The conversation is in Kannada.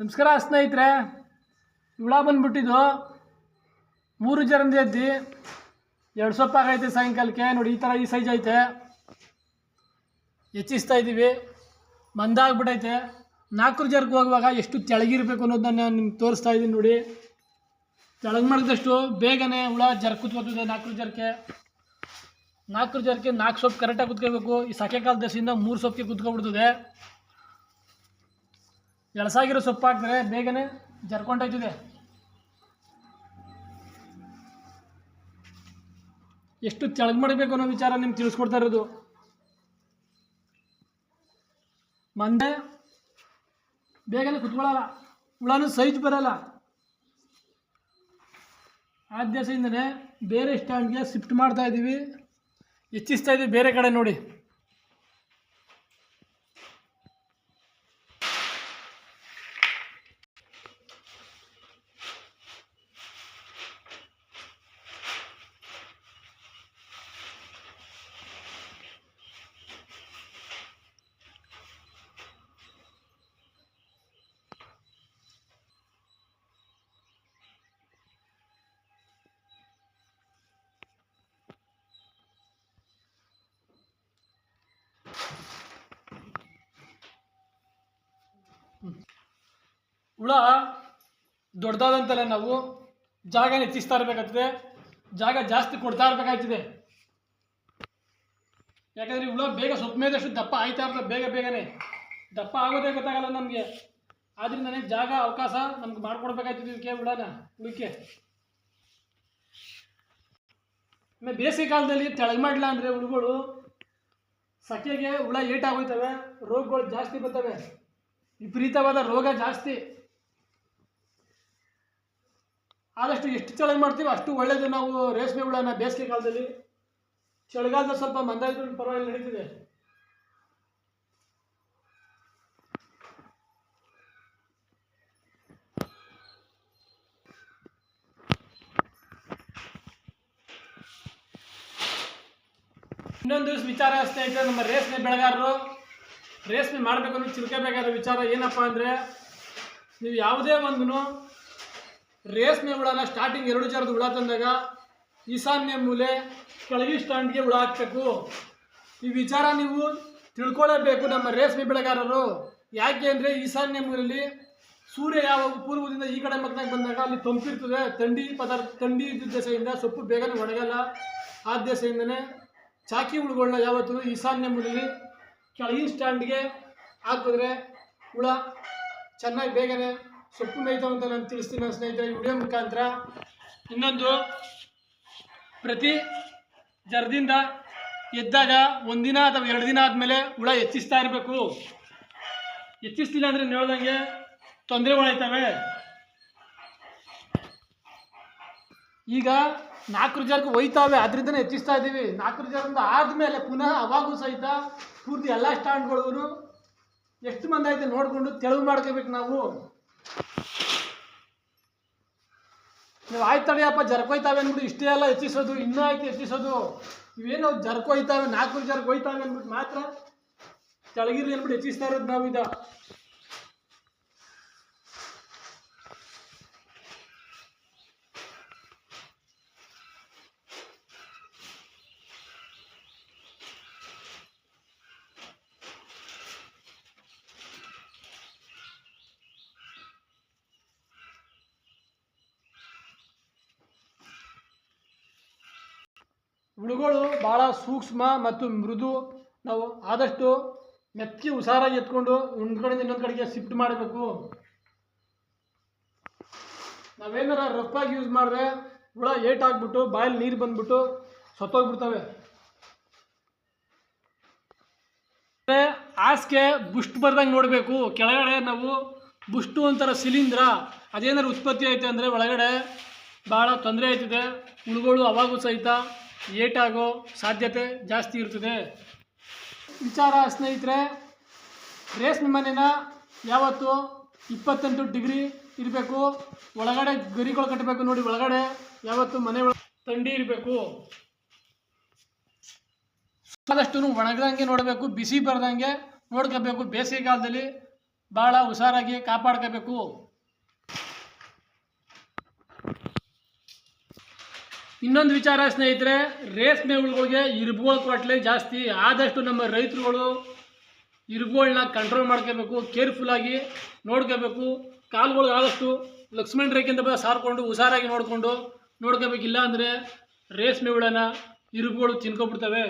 ನಮಸ್ಕಾರ ಸ್ನೇಹಿತರೆ. ಹುಳ ಬಂದ್ಬಿಟ್ಟಿದ್ದು ಮೂರು ಜರಂದಿ ಎದ್ದಿ ಎರಡು ಸೊಪ್ಪಾಗೈತೆ ಸಾಯಂಕಾಲಕ್ಕೆ. ನೋಡಿ, ಈ ಥರ ಈ ಸೈಜ್ ಐತೆ. ಹೆಚ್ಚಿಸ್ತಾ ಇದ್ದೀವಿ ಮಂದಾಗ್ಬಿಟ್ಟೈತೆ ನಾಲ್ಕು ಜರ್ಗೆ ಹೋಗುವಾಗ ಎಷ್ಟು ತೆಳಗಿರಬೇಕು ಅನ್ನೋದನ್ನ ನಿಮ್ಗೆ ತೋರಿಸ್ತಾ ಇದ್ದೀನಿ ನೋಡಿ. ತೆಳಗ್ ಮಾಡಿದಷ್ಟು ಬೇಗನೆ ಹುಳ ಜರ್ ಕುತ್ಕೋತದೆ ನಾಲ್ಕು ಜರ್ಕೆ ನಾಲ್ಕು ಜರ್ಕೆ ನಾಲ್ಕು ಸೊಪ್ಪು ಕರೆಕ್ಟಾಗಿ ಕುತ್ಕೋಬೇಕು ಈ ಸಕೆ ದಸೆಯಿಂದ ಮೂರು ಸೊಪ್ಪಿಗೆ ಕುತ್ಕೊಬಿಡ್ತದೆ ಎಳಸಾಗಿರೋ ಸೊಪ್ಪು ಹಾಕಿದ್ರೆ ಬೇಗನೆ ಜರ್ಕೊಂಡೋಯ್ತಿದೆ ಎಷ್ಟು ತೆಳಗ್ ಮಾಡಬೇಕು ಅನ್ನೋ ವಿಚಾರ ನಿಮ್ಗೆ ತಿಳಿಸ್ಕೊಡ್ತಾ ಇರೋದು. ಮಂದೆ ಬೇಗನೆ ಕುತ್ಕೊಳ್ಳಲ್ಲ ಹುಳನೂ ಸೈಜ್ ಬರಲ್ಲ. ಆ ಬೇರೆ ಸ್ಟ್ಯಾಂಡ್ಗೆ ಶಿಫ್ಟ್ ಮಾಡ್ತಾ ಇದ್ದೀವಿ ಹೆಚ್ಚಿಸ್ತಾ ಇದ್ದೀವಿ ಬೇರೆ ಕಡೆ ನೋಡಿ. ಹುಳ ದೊಡ್ಡದಾದಂತಲ್ಲ ನಾವು ಜಾಗ ಹೆಚ್ಚಿಸ್ತಾ ಇರಬೇಕಾಗ್ತದೆ ಜಾಗ ಜಾಸ್ತಿ ಕೊಡ್ತಾ ಇರಬೇಕಾಗ್ತದೆ. ಯಾಕಂದರೆ ಹುಳ ಬೇಗ ಸೊಪ್ಪು ಮೇದಷ್ಟು ದಪ್ಪ ಆಯ್ತಾ ಇರ್ತದೆ ಬೇಗ ಬೇಗನೆ. ದಪ್ಪ ಆಗೋದೇ ಗೊತ್ತಾಗಲ್ಲ ನಮಗೆ. ಆದ್ರಿಂದನೇ ಜಾಗ ಅವಕಾಶ ನಮ್ಗೆ ಮಾಡ್ಕೊಡ್ಬೇಕಾಯ್ತದೆ ಇದಕ್ಕೆ ಹುಳನ, ಹುಳಕ್ಕೆ. ಆಮೇಲೆ ಬೇಸಿಗೆ ಕಾಲದಲ್ಲಿ ತೆಳಗೆ ಮಾಡಿಲ್ಲ ಅಂದರೆ ಹುಳುಗಳು ಸಕೆಗೆ ಹುಳ ಏಟಾಗೋಯ್ತವೆ, ರೋಗಗಳು ಜಾಸ್ತಿ ಬರ್ತವೆ. ವಿಪರೀತವಾದ ರೋಗ ಜಾಸ್ತಿ. ಆದಷ್ಟು ಎಷ್ಟು ಚಳಿ ಮಾಡ್ತೀವಿ ಅಷ್ಟು ಒಳ್ಳೆಯದು ನಾವು ರೇಷ್ಮೆ ಹುಳನ ಬೇಸಿಗೆ ಕಾಲದಲ್ಲಿ. ಚಳಿಗಾಲದಲ್ಲಿ ಸ್ವಲ್ಪ ಮಂದ ಇದ್ರೂ ಪರವಾಗಿಲ್ಲ, ನಡೀತಿದೆ. ಇನ್ನೊಂದು ವಿಚಾರ ಸ್ನೇಹಿತರೆ ನಮ್ಮ ರೇಷ್ಮೆ ಬೆಳೆಗಾರರು, ರೇಷ್ಮೆ ಮಾಡಬೇಕು ತಿಳ್ಕೋಬೇಕಾದ ವಿಚಾರ ಏನಪ್ಪ ಅಂದರೆ, ನೀವು ಯಾವುದೇ ಒಂದು ರೇಷ್ಮೆ ಹುಳನ ಸ್ಟಾರ್ಟಿಂಗ್ ಎರಡು ಜಾರದ ಹುಳ ತಂದಾಗ ಈಶಾನ್ಯ ಮೂಲೆ ಕೆಳಗಿ ಸ್ಟ್ಯಾಂಡ್ಗೆ ಹುಳ ಹಾಕಬೇಕು. ಈ ವಿಚಾರ ನೀವು ತಿಳ್ಕೊಳ್ಳೇಬೇಕು ನಮ್ಮ ರೇಷ್ಮೆ ಬೆಳೆಗಾರರು. ಯಾಕೆ ಅಂದರೆ ಈಶಾನ್ಯ ಮೂಲೆಯಲ್ಲಿ ಸೂರ್ಯ ಯಾವಾಗ ಪೂರ್ವದಿಂದ ಈ ಕಡೆ ಮಕ್ಕನಾಗ ಬಂದಾಗ ಅಲ್ಲಿ ತಂಪಿರ್ತದೆ. ಥಂಡಿ ಪದಾರ್ಥ, ಥಂಡಿ ಇದ್ದ ದೆಸೆಯಿಂದ ಸೊಪ್ಪು ಬೇಗನೆ ಒಣಗಲ್ಲ. ಆ ದೆಸೆಯಿಂದನೇ ಚಾಕಿ ಹುಳುಗಳನ್ನ ಯಾವತ್ತೂ ಈಶಾನ್ಯ ಮೂಲೆಯಲ್ಲಿ ಕೆಳಗಿನ ಸ್ಟ್ಯಾಂಡ್ಗೆ ಹಾಕಿದ್ರೆ ಹುಳ ಚೆನ್ನಾಗಿ ಬೇಗನೆ ಸೊಪ್ಪು ಮೇಯ್ತಾವೆ ಅಂತ ನಾನು ತಿಳಿಸ್ತೀನಿ ನನ್ನ ಸ್ನೇಹಿತರೆ. ವಿಡಿಯೋ ಮುಖಾಂತರ ಇನ್ನೊಂದು ಪ್ರತಿ ಜರದಿಂದ ಎದ್ದಾಗ ಒಂದಿನ ಅಥವಾ ಎರಡು ದಿನ ಆದಮೇಲೆ ಹುಳ ಹೆಚ್ಚಿಸ್ತಾ ಇರಬೇಕು. ಹೆಚ್ಚಿಸ್ತಿಲ್ಲ ಅಂದರೆ ಹೇಳ್ದಂಗೆ ತೊಂದರೆಗಳಾಯ್ತವೆ ಈಗ ನಾಲ್ಕು ಜಾರಕ್ಕೆ ಒಯ್ತಾವೆ ಅದರಿಂದ ಹೆಚ್ಚಿಸ್ತಾ ಇದ್ದೀವಿ ನಾಲ್ಕು ಜಾರದಿಂದ ಆದಮೇಲೆ ಪುನಃ ಅವಾಗೂ ಸಹಿತ ಪೂರ್ತಿ ಎಲ್ಲ ಸ್ಟ್ಯಾಂಡ್ಗಳಿಗೂ ಎಷ್ಟು ಮಂದಿ ಐತೆ ನೋಡಿಕೊಂಡು ತೆಳುವು ಮಾಡ್ಕೋಬೇಕು ನಾವು. ನೀವು ಆಯ್ತು ತಡೆಯಪ್ಪ ಜರ್ಕೊಯ್ತಾವೆ ಅಂದ್ಬಿಟ್ಟು ಇಷ್ಟೇ ಎಲ್ಲ ಹೆಚ್ಚಿಸೋದು, ಇನ್ನೂ ಆಯ್ತು ಹೆಚ್ಚಿಸೋದು. ಇವೇನು ಜರ್ಕೊಯ್ತಾವೆ, ನಾಲ್ಕು ಜರ್ಕ್ ಹೋಯ್ತಾವೆ ಅಂದ್ಬಿಟ್ಟು ಮಾತ್ರ. ತೆಳಗಿರಿ ಅಂದ್ಬಿಟ್ಟು ಹೆಚ್ಚಿಸ್ತಾ ಇರೋದು ನಾವು ಹುಳುಗಳು ಭಾಳ ಸೂಕ್ಷ್ಮ ಮತ್ತು ಮೃದು. ನಾವು ಆದಷ್ಟು ಮೆಚ್ಚಿ ಹುಷಾರಾಗಿ ಎತ್ಕೊಂಡು ಒಂದು ಕಡೆಯಿಂದ ಇನ್ನೊಂದು ಕಡೆಗೆ ಶಿಫ್ಟ್ ಮಾಡಬೇಕು. ನಾವೇನಾರ ರಫಾಗಿ ಯೂಸ್ ಮಾಡಿದ್ರೆ ಹುಳ ಏಟ್ ಆಗ್ಬಿಟ್ಟು, ಬಾಯಲ್ಲಿ ನೀರು ಬಂದ್ಬಿಟ್ಟು ಸತ್ತೋಗ್ಬಿಡ್ತವೆ. ಮತ್ತೆ ಹಾಸಿಗೆ ಬುಷ್ಟ್ ಬರ್ದಂಗೆ ನೋಡಬೇಕು. ಕೆಳಗಡೆ ನಾವು ಬುಷ್ಟು ಒಂಥರ ಶಿಲೀಂಧ್ರ ಅದೇನಾದ್ರು ಉತ್ಪತ್ತಿ ಐತೆ ಅಂದರೆ ಒಳಗಡೆ ಭಾಳ ತೊಂದರೆ ಆಯ್ತಿದೆ. ಹುಳುಗಳು ಅವಾಗೂ ಸಹಿತ ಏಟಾಗೋ ಸಾಧ್ಯತೆ ಜಾಸ್ತಿ ಇರ್ತದೆ. ವಿಚಾರ ಸ್ನೇಹಿತರೆ, ರೇಷ್ಮೆ ಮನೆನ ಯಾವತ್ತು ಇಪ್ಪತ್ತೆಂಟು ಡಿಗ್ರಿ ಇರಬೇಕು. ಒಳಗಡೆ ಗರಿಗಳು ಕಟ್ಟಬೇಕು. ನೋಡಿ, ಒಳಗಡೆ ಯಾವತ್ತು ಮನೆ ಒಳ ಥಂಡಿ ಇರಬೇಕು. ಆದಷ್ಟು ಒಣಗದಂಗೆ ನೋಡಬೇಕು. ಬಿಸಿ ಬರದಂಗೆ ನೋಡ್ಕೋಬೇಕು. ಬೇಸಿಗೆ ಕಾಲದಲ್ಲಿ ಭಾಳ ಹುಷಾರಾಗಿ ಕಾಪಾಡ್ಕೋಬೇಕು. ಇನ್ನೊಂದು ವಿಚಾರ ಸ್ನೇಹಿತರೆ, ರೇಷ್ಮೆ ಹುಳುಗಳಿಗೆ ಇರ್ಬೋಳ್ ಕೊಟ್ಲೆ ಜಾಸ್ತಿ. ಆದಷ್ಟು ನಮ್ಮ ರೈತರುಗಳು ಇರುಬುಗಳನ್ನ ಕಂಟ್ರೋಲ್ ಮಾಡ್ಕೋಬೇಕು ಕೇರ್ಫುಲ್ಲಾಗಿ ನೋಡ್ಕೋಬೇಕು. ಕಾಲುಗಳು ಆದಷ್ಟು ಲಕ್ಷ್ಮಣ ರೇಖೆಯಿಂದ ಸಾರ್ಕೊಂಡು ಹುಷಾರಾಗಿ ನೋಡಿಕೊಂಡು ನೋಡ್ಕೋಬೇಕಿಲ್ಲ ಅಂದರೆ ರೇಷ್ಮೆ ಹುಳನ ಇರುಬುಗಳು ತಿನ್ಕೊಬಿಡ್ತವೆ.